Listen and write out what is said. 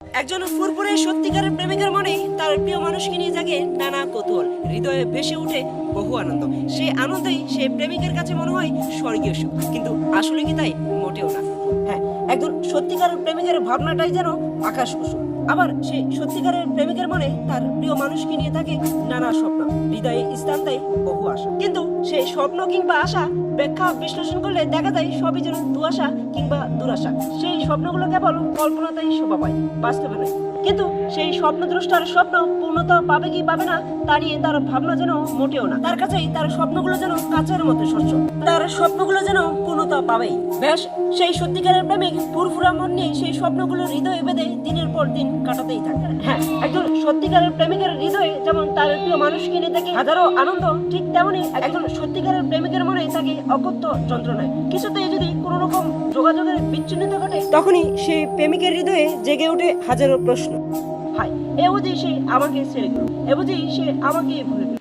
একজন ফুরফুরে সত্যিকারের প্রেমিকার মনে তার প্রিয় মানুষকে নিয়ে জাগে নানা কৌতূহল। হৃদয়ে ভেসে উঠে বহু আনন্দ। সেই আনন্দেই সে প্রেমিকের কাছে মনে হয় স্বর্গীয় সুখ। কিন্তু আসলে কি তাই? মোটেও না। হ্যাঁ একজন সত্যিকারের প্রেমিকের ভাবনাটাই যেন আকাশ কুসুম আবার সেই সত্যিকারের প্রেমিকের মনে তার প্রিয় মানুষকে নিয়ে থাকে নানা স্বপ্ন। হৃদয়ে স্থান দেয় বহু আশা। কিন্তু সেই স্বপ্ন কিংবা আশা ব্যাখ্যা বিশ্লেষণ করলে দেখা যায় সবই যেন দুয়াশা কিংবা দুরাশা। সেই স্বপ্নগুলো কেবল কল্পনাতেই শোভা পায়, বাস্তবে নয়। কিন্তু সেই স্বপ্ন স্বপ্নদ্রষ্টার স্বপ্ন পূর্ণতা পাবে কি পাবে না, তা নিয়ে তার ভাবনা যেন মোটেও না। তার কাছেই তার স্বপ্নগুলো যেন কাচের মতো স্বচ্ছ। তার স্বপ্নগুলো যেন পূর্ণতা পাবেই। বেশ সেই সত্যিকারের প্রেমিক ফুরফুরা মন নিয়ে সেই স্বপ্নগুলো হৃদয়ে বেঁধে দিনের পর দিন কাটাতেই থাকে। হ্যাঁ একজন সত্যিকারের প্রেমিকের হৃদয়ে যেমন তার প্রিয় মানুষকে নিয়ে থাকে হাজারো আনন্দ। ঠিক তেমনই একজন সত্যিকারের প্রেমিকের মনে থাকে অকথ্য যন্ত্রণায়। কিছুতেই যদি কোনো রকম যোগাযোগের বিচ্ছিন্নতা ঘটে, তখনই সেই প্রেমিকের হৃদয়ে জেগে ওঠে হাজারো প্রশ্ন। হায়, এ বুঝি সে আমাকে ছেড়ে গেল এ বুঝি সে আমাকে ভুলে গেল।